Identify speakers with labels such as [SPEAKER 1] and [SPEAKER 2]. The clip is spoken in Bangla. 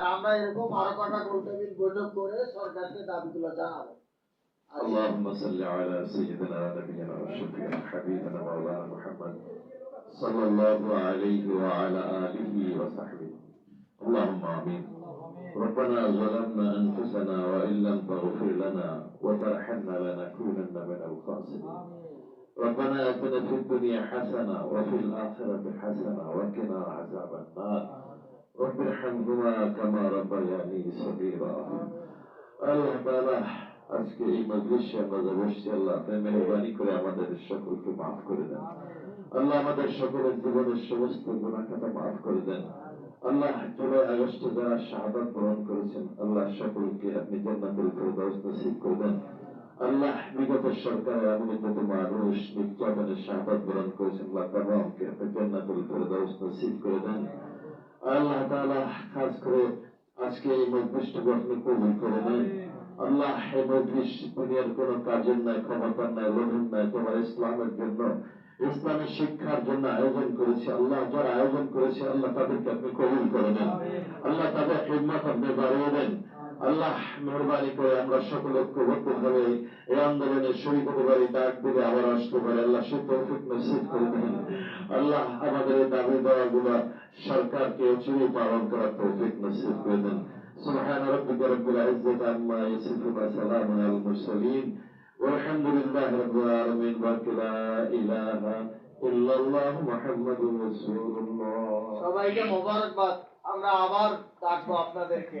[SPEAKER 1] আর আমরা এরকম আরো কটা গোলটেবিল বৈঠক করে সরকারকে দাবিগুলো জানাবো আর
[SPEAKER 2] اللهم صل على سيدنا ونبينا وشفيعنا حبيبنا مولانا محمد صلى الله عليه وعلى آله وصحبه اللهم آمين ربنا ظلمنا أنفسنا وإن لم تغفر لنا وترحمنا لنكونن من الخاسرين ربنا آتنا في الدنيا حسنة وفي الآخرة حسنة وقنا عذاب النار আনহুমা কামা রাব্বায়ানি সাগীরা আল্লাহ আজকে এই মজলিসে আমরা বসছি আল্লাহ আপনি মেহরবানি করে আমাদের সকলকে মাফ করে দেন। আল্লাহ আমাদের সকলের জীবনের সমস্ত গুণাখাতা মাফ করে দেন। আল্লাহ জুলাই আগস্টে যারা শাহাদাত বরণ করেছেন, আল্লাহ সকলকে আপনি জান্নাতুল ফেরদাউস নসিব করে দেন। আল্লাহ বিগত সরকারের আমলে যত মানুষ নির্যাতনের শাহাদাত বরণ করেছেন, আল্লাহ তাবামকে আপনি জান্নাতুল ফেরদাউস নসিব করে দেন। আল্লাহ তালা খাস করে আজকে এই মজলিসটা আপনি কবুল করে নেন। আল্লাহ এই মজলিস দুনিয়ার কোনো কাজের নাই ক্ষমতার নাই লোভের নাই তোমার ইসলামের জন্য ইসলামী শিক্ষার জন্য আয়োজন করেছে আল্লাহ। যারা আয়োজন করেছে আল্লাহ তাদেরকে আপনি কবুল করে নেন। আল্লাহ তাদের খেদমত আপনি বাড়িয়ে দেন। আল্লাহ মেহরবানি করে আমরা সকল ঐক্যবদ্ধ ভাবে এই আন্দোলনের শহীদ হতে পারি ডাক দিলে আবার আসতে পারে আল্লাহ সে তৌফিক নসিব করে দেন আল্লাহ আমাদের এই দাবি দেওয়া গুলা সরকারকে চিরে পালন করার তৌফিক নসিব করে দেন سبحان ربك رب العزة عما يصفون وسلام على المرسلين والحمد لله رب العالمين بارك لا إله إلا الله محمد رسول الله
[SPEAKER 1] সবাইকে মোবারকবাদ আমরা আবার ডাকবো আপনাদেরকে